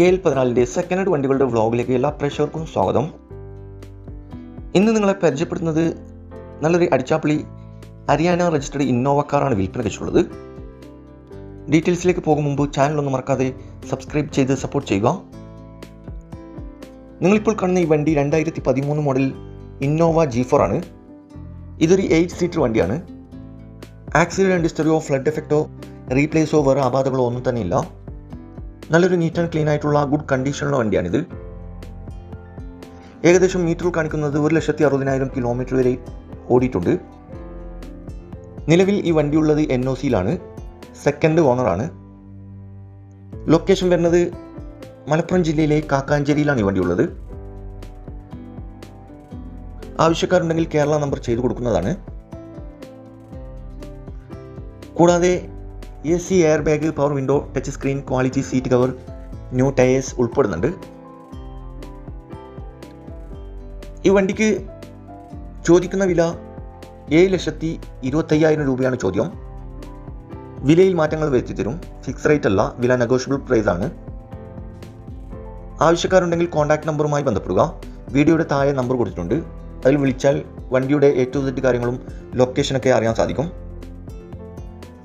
K L പതിനാലിന്റെ second hand വണ്ടികളുടെ വ്ളോഗിലേക്ക് എല്ലാ പ്രേക്ഷകർക്കും സ്വാഗതം. ഇന്ന് നിങ്ങളെ പരിചയപ്പെടുത്തുന്നത് നല്ലൊരു അടിച്ചാപ്പിളി ഹരിയാന രജിസ്റ്റർഡ് ഇന്നോവ കാറാണ് വിൽപ്പന വെച്ചുള്ളത് ഡീറ്റെയിൽസിലേക്ക് പോകും മുമ്പ് ചാനൽ ഒന്ന് മറക്കാതെ സബ്സ്ക്രൈബ് ചെയ്ത് സപ്പോർട്ട് ചെയ്യുക. നിങ്ങളിപ്പോൾ കാണുന്ന ഈ വണ്ടി രണ്ടായിരത്തി പതിമൂന്ന് മോഡൽ ഇന്നോവ ജി ഫോർ ആണ്. ഇതൊരു എയ്റ്റ് സീറ്റർ വണ്ടിയാണ്. ആക്സിഡന്റ് ഹിസ്റ്ററിയോ ഫ്ലഡ് എഫക്റ്റോ റീപ്ലേസോ വേറെ അപാധകളോ ഒന്നും തന്നെ ഇല്ല നല്ലൊരു നീറ്റ് ആൻഡ് ക്ലീൻ ആയിട്ടുള്ള ഗുഡ് കണ്ടീഷനുള്ള വണ്ടിയാണിത്. ഏകദേശം മീറ്ററിൽ കാണിക്കുന്നത് ഒരു ലക്ഷത്തി അറുപതിനായിരം കിലോമീറ്റർ വരെ ഓടിയിട്ടുണ്ട്. നിലവിൽ ഈ വണ്ടി ഉള്ളത് എൻ ഒ സിയിലാണ് സെക്കൻഡ് ഓണറാണ് ലൊക്കേഷൻ വരുന്നത് മലപ്പുറം ജില്ലയിലെ കാക്കാഞ്ചേരിയിലാണ് ഈ വണ്ടി ഉള്ളത്. ആവശ്യക്കാരുണ്ടെങ്കിൽ കേരള നമ്പർ ചെയ്തു കൊടുക്കുന്നതാണ്. കൂടാതെ A C air bag power window touch screen quality seat cover new tyres ഉൾപ്പെടുന്നുണ്ട്. ഈ വണ്ടിക്ക് ചോദിക്കുന്ന വില ഏഴ് ലക്ഷത്തി ഇരുപത്തയ്യായിരം രൂപയാണ് ചോദ്യം. വിലയിൽ മാറ്റങ്ങൾ വരുത്തി തരും. ഫിക്സ് റേറ്റ് അല്ല വില നെഗോഷ്യബിൾ പ്രൈസ് ആണ്. ആവശ്യക്കാരുണ്ടെങ്കിൽ കോൺടാക്ട് നമ്പറുമായി ബന്ധപ്പെടുക. വീഡിയോയുടെ താഴെ നമ്പർ കൊടുത്തിട്ടുണ്ട്. അതിൽ വിളിച്ചാൽ വണ്ടിയുടെ ടു സെറ്റ് കാര്യങ്ങളും ലൊക്കേഷനൊക്കെ അറിയാൻ സാധിക്കും.